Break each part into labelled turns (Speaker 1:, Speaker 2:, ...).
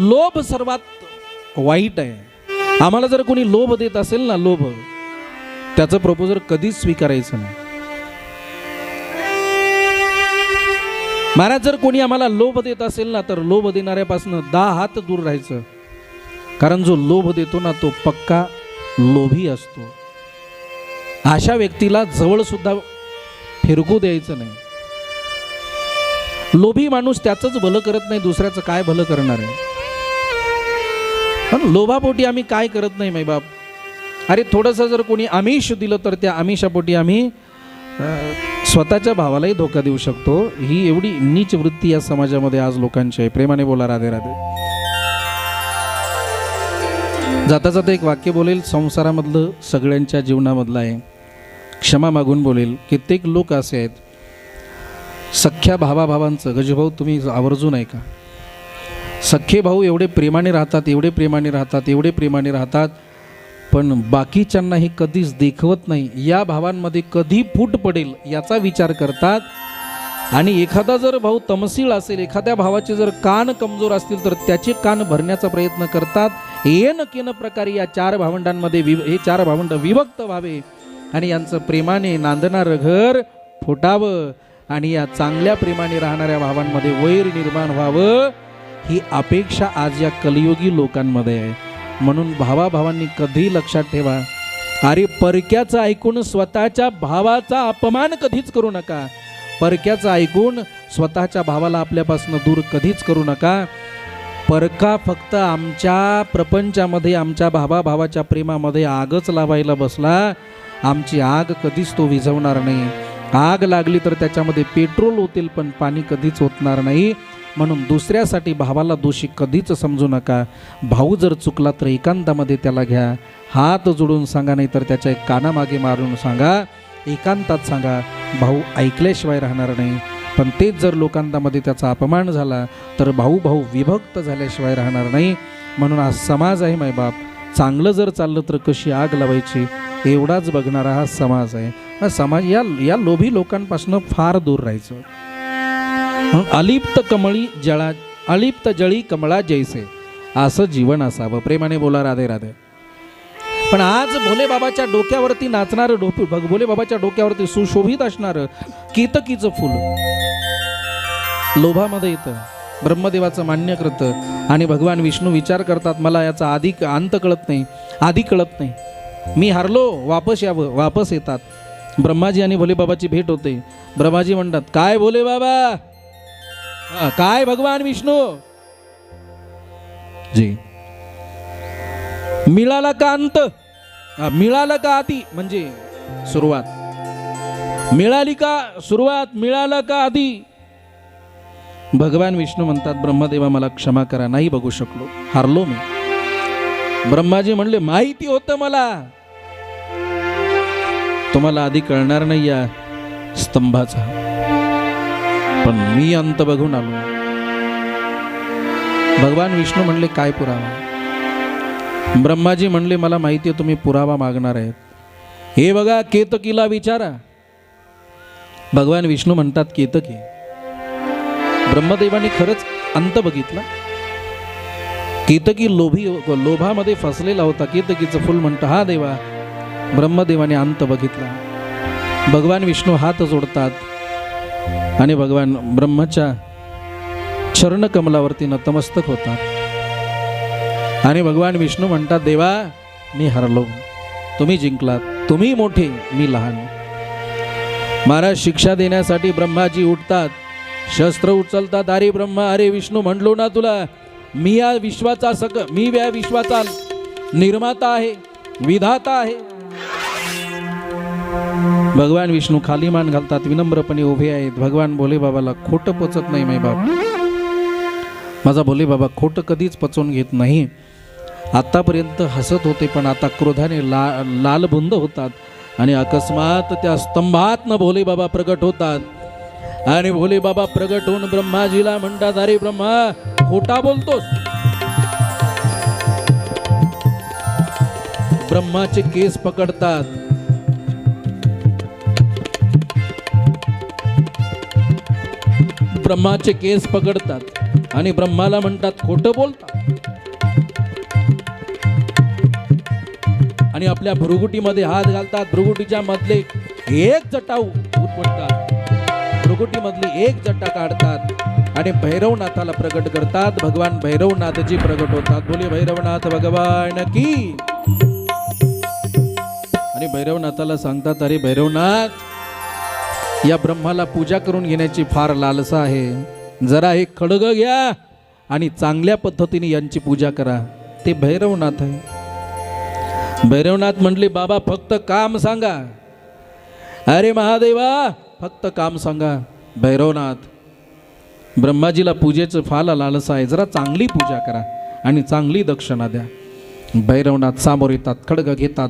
Speaker 1: लोभ सर्वात वाईट आहे. आम्हाला जर कोणी लोभ देत असेल ना लोभ त्याचं प्रपोजल कधीच स्वीकारायचं नाही. महाराज जर कोणी आम्हाला लोभ देत असेल ना तर लोभ देणाऱ्यापासून दहा हात दूर राहायचं. कारण जो लोभ देतो ना तो पक्का लोभी असतो. अशा व्यक्तीला जवळ सुद्धा फिरकू द्यायचं नाही. लोभी माणूस त्याचंच भलं करत नाही दुसऱ्याचं काय भलं करणार आहे? पण लोभापोटी आम्ही काय करत नाही माई बाप? अरे थोडंसं जर कोणी आमिष दिलं तर त्या आमिषापोटी आम्ही स्वतःच्या भावालाही धोका देऊ शकतो. ही एवढी नीच वृत्ती या समाजामध्ये आज लोकांची आहे. प्रेमाने बोला राधे राधे. जाता जाता एक वाक्य बोलेल संसारामधलं सगळ्यांच्या जीवनामधलं आहे. क्षमा मागून बोलेल कित्येक लोक असे आहेत. सख्या भावाभावांचं गजभाऊ तुम्ही आवर्जून ऐका. सख्खे भाऊ एवढे प्रेमाने राहतात एवढे प्रेमाने राहतात एवढे प्रेमाने राहतात पण बाकीच्यांना हे कधीच देखवत नाही. या भावांमध्ये कधी फूट पडेल याचा विचार करतात. आणि एखादा जर भाऊ तमसीळ असेल एखाद्या भावाचे जर कान कमजोर असतील तर त्याचे कान भरण्याचा प्रयत्न करतात. येन केन प्रकारे या चार भावंडांमध्ये वि हे चार भावंड विभक्त व्हावे. आणि यांचं प्रेमाने नांदणारं घर फुटावं. आणि या चांगल्या प्रेमाने राहणाऱ्या भावांमध्ये वैर निर्माण व्हावं. ही अपेक्षा आज या कलियुगी लोकांमध्ये आहे. म्हणून भावाभावांनी कधी लक्षात ठेवा. अरे परक्याचं ऐकून स्वतःच्या भावाचा अपमान कधीच करू नका. परक्याचं ऐकून स्वतःच्या भावाला आपल्यापासून दूर कधीच करू नका. परका फक्त आमच्या प्रपंचामध्ये आमच्या भावाभावाच्या प्रेमामध्ये आगच लावायला बसला. आमची आग कधीच तो विझवणार नाही. आग लागली तर त्याच्यामध्ये पेट्रोल होतील पण पाणी कधीच होतणार नाही. म्हणून दुसऱ्यासाठी भावाला दोषी कधीच समजू नका. भाऊ जर चुकला तर एकांतामध्ये त्याला घ्या. हात जोडून सांगा नाही तर त्याच्या कानामागे मारून सांगा. एकांतात सांगा भाऊ ऐकल्याशिवाय राहणार नाही. पण तेच जर लोकांतामध्ये त्याचा अपमान झाला तर भाऊ भाऊ विभक्त झाल्याशिवाय राहणार नाही. म्हणून हा समाज आहे मायबाप चांगलं जर चाललं तर कशी आग लावायची? एवढाच बघणारा हा समाज आहे. हा समाज या या लोभी लोकांपासून फार दूर राहायचं. अलिप्त कमळी जळा अलिप्त जळी कमळा जैसे. असं जीवन असावं. प्रेमाने बोला राधे राधे. पण आज भोले बाबाच्या डोक्यावरती नाचणारं डोपी बघ भोले बाबाच्या डोक्यावरती सुशोभित असणारं केतकीचं फुल. लोभामध्ये येतं. ब्रह्मदेवाचं मान्य करतं. आणि भगवान विष्णू विचार करतात मला याचा आधी अंत कळत नाही. आधी कळत नाही. मी हारलो वापस यावं वापस येतात. ब्रह्माजी आणि भोलेबाबाची भेट होते. ब्रह्माजी म्हणतात काय भोले बाबा? काय भगवान विष्णू? जी. मिळाला का अंत? मिळालं का आधी? म्हणजे सुरुवात. मिळाली का सुरुवात? मिळालं का आधी? भगवान विष्णू म्हणतात ब्रह्मदेवा मला क्षमा करा नाही बघू शकलो. हारलो मी. ब्रह्माजी म्हणले माहिती होतं मला. तुम्हाला आधी कळणार नाही या स्तंभाचा. पण मी अंत बघून आलो. भगवान विष्णू म्हणले काय पुरावा? ब्रह्माजी म्हणले मला माहिती आहे तुम्ही पुरावा मागणार आहेत. हे बघा केतकीला विचारा. भगवान विष्णू म्हणतात केतकी ब्रह्मदेवाने खरंच अंत बघितला? केतकी लोभी लोभामध्ये फसलेला होता केतकीचं फुल म्हणतं हा देवा ब्रह्मदेवाने अंत बघितला. भगवान विष्णू हात जोडतात आणि भगवान ब्रह्माच्या चरणकमलावरती नतमस्तक होतात. आणि भगवान विष्णू म्हणतात देवा मी हरलो. तुम्ही जिंकलात. तुम्ही मोठे मी लहान. महाराज शिक्षा देण्यासाठी ब्रह्माजी उठतात. शस्त्र उचलतात. अरे ब्रह्मा अरे विष्णू म्हणलो ना तुला मी या विश्वाचा सग मी या विश्वाचा निर्माता आहे विधाता आहे. भगवान विष्णू खाली मान घालतात विनम्रपणे उभे आहेत. भगवान भोले बाबाला खोटं पचत नाही माय बाप. माझा भोले बाबा खोटं कधीच पचवून घेत नाही. आत्तापर्यंत हसत होते पण आता क्रोधाने ला लालबुंद होतात आणि अकस्मात त्या स्तंभातनं भोले बाबा प्रगट होतात. आणि भोले बाबा प्रगट होऊन ब्रह्माजीला म्हणतात अरे ब्रह्मा खोटा बोलतोस? ब्रह्माचे केस पकडतात. ब्रह्माचे केस पकडतात आणि ब्रह्माला म्हणतात खोटं बोलतात. आणि आपल्या भ्रुगुटीमध्ये हात घालतात. भ्रुगुटीच्या मधले एक जटा उलपडतात भ्रुगुटीमधली एक जटा काढतात आणि भैरवनाथाला प्रकट करतात. भगवान भैरवनाथजी प्रकट होतात. बोले भैरवनाथ भगवान की आणि भैरवनाथाला सांगतात अरे भैरवनाथ या ब्रह्माला पूजा करून घेण्याची फार लालसा आहे. जरा हे खडग घ्या आणि चांगल्या पद्धतीने यांची पूजा करा. ते भैरवनाथ आहे. भैरवनाथ म्हणले बाबा फक्त काम सांगा. अरे महादेवा फक्त काम सांगा. भैरवनाथ ब्रह्माजीला पूजेचं फार लालसा आहे. जरा चांगली पूजा करा आणि चांगली दक्षिणा द्या. भैरवनाथ सामोर येतात खडग घेतात.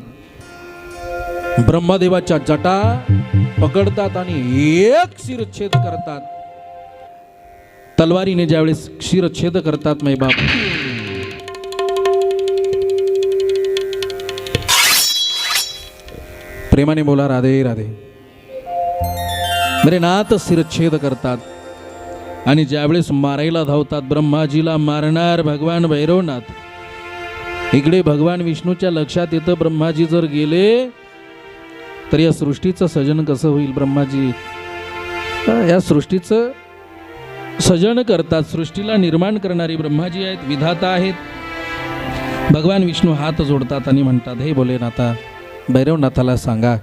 Speaker 1: ब्रह्मदेवाच्या जटा पकडतात आणि एक शिरच्छेद करतात. तलवारीने ज्यावेळेस शिरच्छेद करतात मै बाप. प्रेमाने बोला राधे राधे. अरे नाथ शिरच्छेद करतात. आणि ज्यावेळेस मारायला धावतात ब्रह्माजीला मारणार भगवान भैरवनाथ. इकडे भगवान विष्णूच्या लक्षात येतं ब्रह्माजी जर गेले तर या सृष्टीचं सजन कसं होईल ब्रह्माजी? या सृष्टीचं सजन करतात सृष्टीला निर्माण करणारी ब्रह्माजी आहेत विधाता आहेत. भगवान विष्णू हात जोडतात आणि म्हणतात हे भोलेनाथा भैरवनाथाला सांगा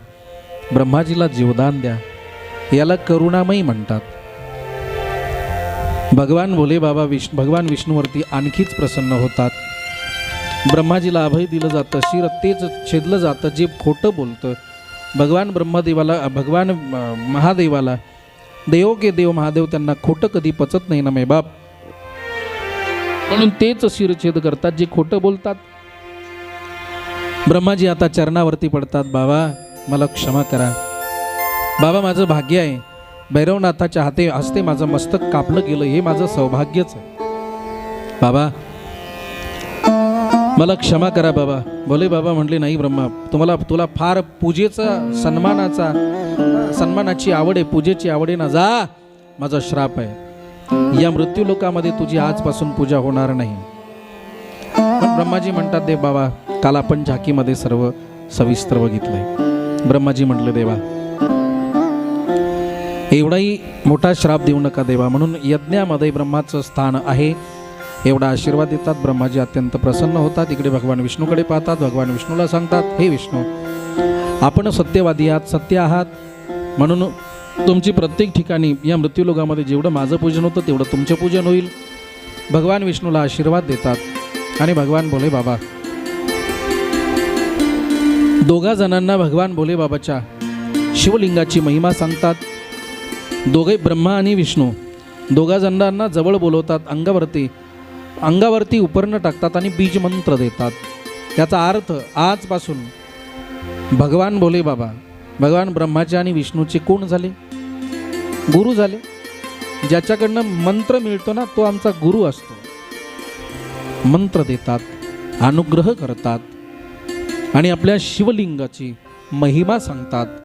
Speaker 1: ब्रह्माजीला जीवदान द्या याला करुणामयी म्हणतात. भगवान भोले बाबा विष् भगवान विष्णूवरती आणखीच प्रसन्न होतात. ब्रह्माजीला अभय दिलं जातं शिर तेच छेदलं जातं जे खोटं बोलतं भगवान ब्रह्मदेवाला भगवान महादेवाला देव के देव महादेव त्यांना खोटं कधी पचत नाही ना मे बाप. म्हणून तेच शिरछेद करतात जे खोटं बोलतात. ब्रह्माजी आता चरणावरती पडतात बाबा मला क्षमा करा. बाबा माझं भाग्य आहे. भैरवनाथाच्या हाते हस्ते माझं मस्तक कापलं गेलं हे माझं सौभाग्यच आहे. बाबा मला क्षमा करा बाबा. बोले बाबा म्हटले नाही ब्रह्मा तुम्हाला तुला फार पूजेचा सन्मानाचा सन्मानाची आवड आहे पूजेची आवड आहे ना जा. माझा श्राप आहे. या मृत्यू लोकामध्ये तुझी आजपासून पूजा होणार नाही. पण ब्रह्माजी म्हणतात देव बाबा काल आपण झाकीमध्ये सर्व सविस्तर बघितलंय. ब्रह्माजी म्हटले देवा एवढाही मोठा श्राप देऊ नका देवा म्हणून यज्ञामध्ये ब्रह्माचं स्थान आहे. एवढा आशीर्वाद देतात. ब्रह्माजी अत्यंत प्रसन्न होतात. इकडे भगवान विष्णूकडे पाहतात. भगवान विष्णूला सांगतात हे विष्णू आपण सत्यवादी आहात सत्य आहात. म्हणून तुमची प्रत्येक ठिकाणी या मृत्यूलोगामध्ये जेवढं माझं पूजन होतं तेवढं तुमचं पूजन होईल. भगवान विष्णूला आशीर्वाद देतात. आणि भगवान भोले बाबा दोघा जणांना भगवान भोले बाबाच्या शिवलिंगाची महिमा सांगतात. दोघे ब्रह्मा आणि विष्णू दोघा जणांना जवळ बोलवतात अंगावरती अंगावरती उपर्ण टाकतात आणि बीज मंत्र देतात. याचा अर्थ आजपासून भगवान भोले बाबा भगवान ब्रह्माचे आणि विष्णूचे कोण झाले? गुरु झाले. ज्याच्याकडनं मंत्र मिळतो ना तो आमचा गुरु असतो. मंत्र देतात अनुग्रह करतात आणि आपल्या शिवलिंगाची महिमा सांगतात.